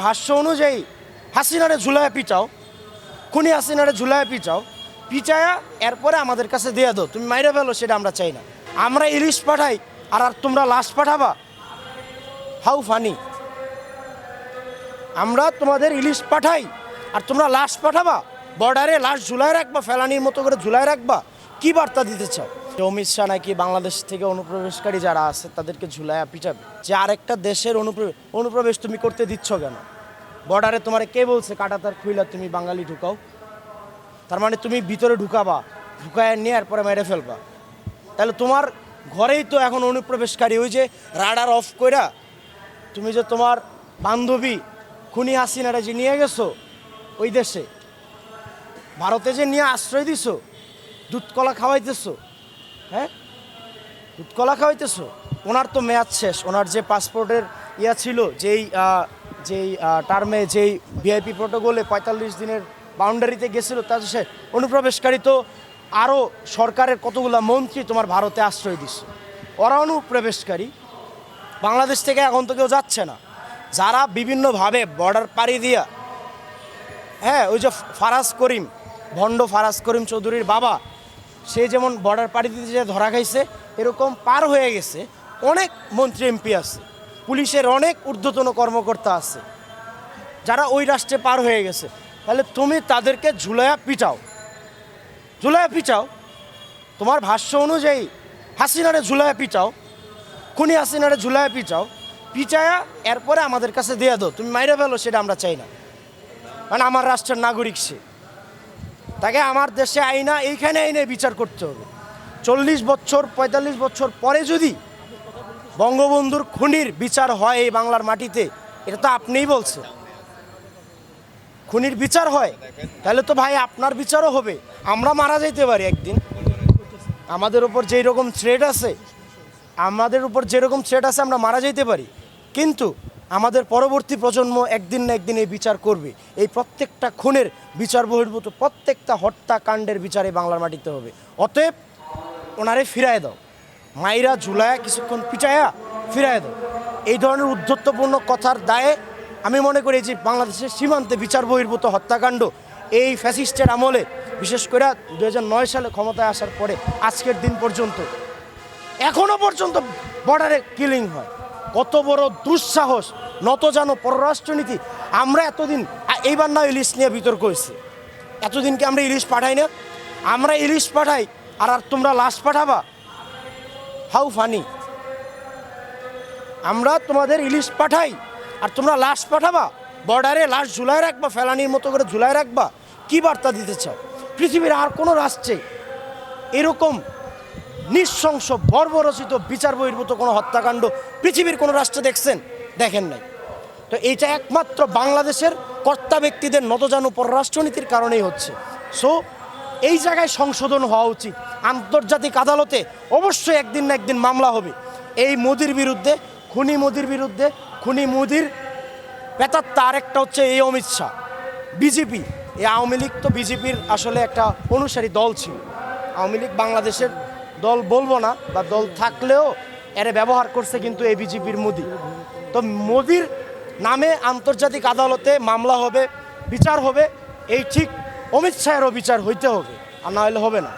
ভাষ্য অনুযায়ী, হাসিনারে ঝুলায় পিচাও, খুনি হাসিনারে ঝুলায় পিচাও, পিচায়া এরপরে আমাদের কাছে দিয়ে দাও, তুমি মাইরে ফেলো, সেটা আমরা চাই না। আমরা ইলিশ পাঠাই, আর আর তোমরা লাশ পাঠাবা। How funny. আমরা তোমাদের ইলিশ পাঠাই, আর তোমরা লাশ পাঠাবা, বর্ডারে লাশ ঝুলায় রাখবা, ফেলানির মতো করে ঝুলায় রাখবা, কি বার্তা দিতে চাও? অমিত শাহ নাকি বাংলাদেশ থেকে অনুপ্রবেশকারী যারা আছে, তাদেরকে ঝুলায়া পিটাবে। যে আরেকটা দেশের অনুপ্রবেশ অনুপ্রবেশ তুমি করতে দিচ্ছ কেন? বর্ডারে তোমার কে বলছে, কাটাতার খুইলা তুমি বাঙালি ঢুকাও? তার মানে তুমি ভিতরে ঢুকাবা ঢুকায় নিয়ে এরপরে মেরে ফেলবা। তাহলে তোমার ঘরেই তো এখন অনুপ্রবেশকারী, ওই যে রাডার অফ কইরা তুমি যে তোমার বান্ধবী খুনি হাসিনারা যে নিয়ে গেছো, ওই দেশে, ভারতে যে নিয়ে আশ্রয় দিছো, দুধ কলা খাওয়াইতেছো হ্যাঁ? দুধ কলা খাওয়াইতেছো? ওনার তো মেয়াদ শেষ। ওনার যে পাসপোর্টের ইয়া ছিল, যেই যেই টার্মে যেই ভিআইপি প্রোটোকলে পঁয়তাল্লিশ দিনের বাউন্ডারিতে গেছিল তা সে অনুপ্রবেশকারী তো আরও সরকারের কতগুলো মন্ত্রী তোমার ভারতে আশ্রয় দিচ্ছে ওরা অনুপ্রবেশকারী। বাংলাদেশ থেকে এখন তো কেউ যাচ্ছে না। যারা বিভিন্নভাবে বর্ডার পাড়ি দিয়া হ্যাঁ ওই যে ফারাজ করিম, ভণ্ড ফারাজ করিম চৌধুরীর বাবা সে যেমন বর্ডার পাড়ি দিতে যে ধরা খাইছে, এরকম পার হয়ে গেছে। অনেক মন্ত্রী এমপি আছে, পুলিশের অনেক ঊর্ধ্বতন কর্মকর্তা আছে, যারা ওই রাষ্ট্রে পার হয়ে গেছে। তাহলে তুমি তাদেরকে ঝুলাইয়া পিটাও। ঝুলাইয়া পিটাও। তোমার ভাষ্য অনুযায়ী হাসিনারে ঝুলাইয়া পিটাও, খুনি হাসিনারে ঝুলাইয়া পিটাও পিচায়া এরপরে আমাদের কাছে দিয়ে দো তুমি মাইরে ফেলো, সেটা আমরা চাই না। কারণ আমার রাষ্ট্রের নাগরিক সে। তাকে আমার দেশে আইনা এইখানে আইনে বিচার করতে হবে। চল্লিশ বছর, পঁয়তাল্লিশ বছর পরে যদি বঙ্গবন্ধুর খুনির বিচার হয় এই বাংলার মাটিতে, এটা তো আপনিই বলছেন। খুনির বিচার হয়, তাহলে তো ভাই আপনার বিচারও হবে। আমরা মারা যাইতে পারি একদিন। আমাদের উপর যেই রকম থ্রেড আছে, আমাদের উপর যেরকম থ্রেড আছে, আমরা মারা যাইতে পারি। কিন্তু আমাদের পরবর্তী প্রজন্ম একদিন না একদিন এই বিচার করবে। এই প্রত্যেকটা খুনের বিচার বহির্ভূত, প্রত্যেকটা হত্যাকাণ্ডের বিচারে বাংলার মাটিতে হবে। অতএব ওনারে ফিরায় দাও। মাইরা ঝুলায়া কিছুক্ষণ পিটায়া ফিরায় দাও। এই ধরনের উদ্ধত্তপূর্ণ কথার দায়ে আমি মনে করি যে বাংলাদেশের সীমান্তে বিচার বহির্ভূত হত্যাকাণ্ড, এই ফ্যাসিস্টের আমলে, বিশেষ করে দু হাজার নয় সালে ক্ষমতায় আসার পরে, আজকের দিন পর্যন্ত, এখনও পর্যন্ত বর্ডারে কিলিং হয়। কত বড় দুঃসাহস, নত জানো পররাষ্ট্রনীতি। আমরা এতদিন এইবার না ইলিশ নিয়ে বিতর্ক হয়েছে। এতদিন কি আমরা ইলিশ পাঠাই না? আমরা ইলিশ পাঠাই, আর আর তোমরা লাশ পাঠাবা? How funny. আমরা তোমাদের ইলিশ পাঠাই, আর তোমরা লাশ পাঠাবা? বর্ডারে লাশ ঝুলায় রাখবা, ফেলানির মতো করে ঝুলায় রাখবা? কি বার্তা দিতে চাও? পৃথিবীর আর কোনো রাষ্ট্রে এরকম নিঃশংস, বর্বরচিত বিচার বহির্ভূত কোনো হত্যাকাণ্ড পৃথিবীর কোনো রাষ্ট্রে দেখছেন? দেখেন নাই। তো এইটা একমাত্র বাংলাদেশের কর্তা ব্যক্তিদের নতজানু পররাষ্ট্রনীতির কারণেই হচ্ছে। সো এই জায়গায় সংশোধন হওয়া উচিত। আন্তর্জাতিক আদালতে অবশ্যই একদিন না একদিন মামলা হবে। এই মোদির বিরুদ্ধে, খুনি মোদির বিরুদ্ধে, খুনি মোদির বেতার তার একটা হচ্ছে এই অমিত শাহ। বিজেপি, এই আওয়ামী লীগ তো বিজেপির আসলে একটা অনুসারী দল ছিল। আওয়ামী লীগ বাংলাদেশের দল বলব না, বা দল থাকলেও এর ব্যবহার করছে কিন্তু এ বিজেপির মোদি। তো মোদির নামে আন্তর্জাতিক আদালতে মামলা হবে, বিচার হবে, এই ঠিক অমিত শাহেরও বিচার হইতে হবে, আর না হলে হবে না।